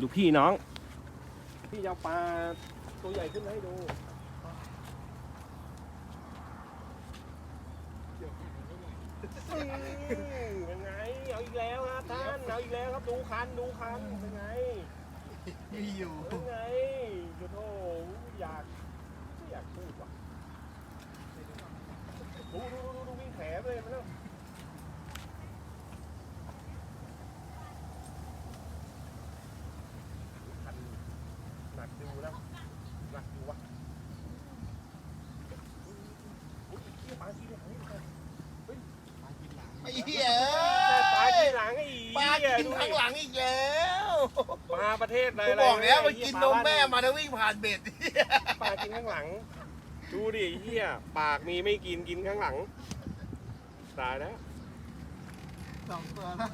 ดูพี่น้อง พี่จะเอาปลาตัวใหญ่ขึ้นให้ดู เป็นไง เอาอีกแล้วนะท่าน เอาอีกแล้วครับ ดูคัน ดูคัน เป็นไง มีอยู่เป็นไงโอ้โหอยากไม่อยากพูดว่ะ ดูดูดูดูวิ่งแผลเลยมันแล้วคันหนักดู แล้วหนักดูวะโอ้ยเหี้ยปลาทีหลังนี่ก่อนไอ้เหี้ยแต่ปลาทีหลังไอ้ปลาเหี้ยกินดูข้างหลังอีกแล้วมาประเทศอะไรกูอะไรบอกแล้วไอ้มันเหี้ยกินปลนมบ้าแม่มาแล้ววิ่งผ่านเบ็ดปลากินข้างหลัง ดูดิไอ้เหี้ยปากมีไม่กินกินข้างหลังตายแล้วสองตัวนะ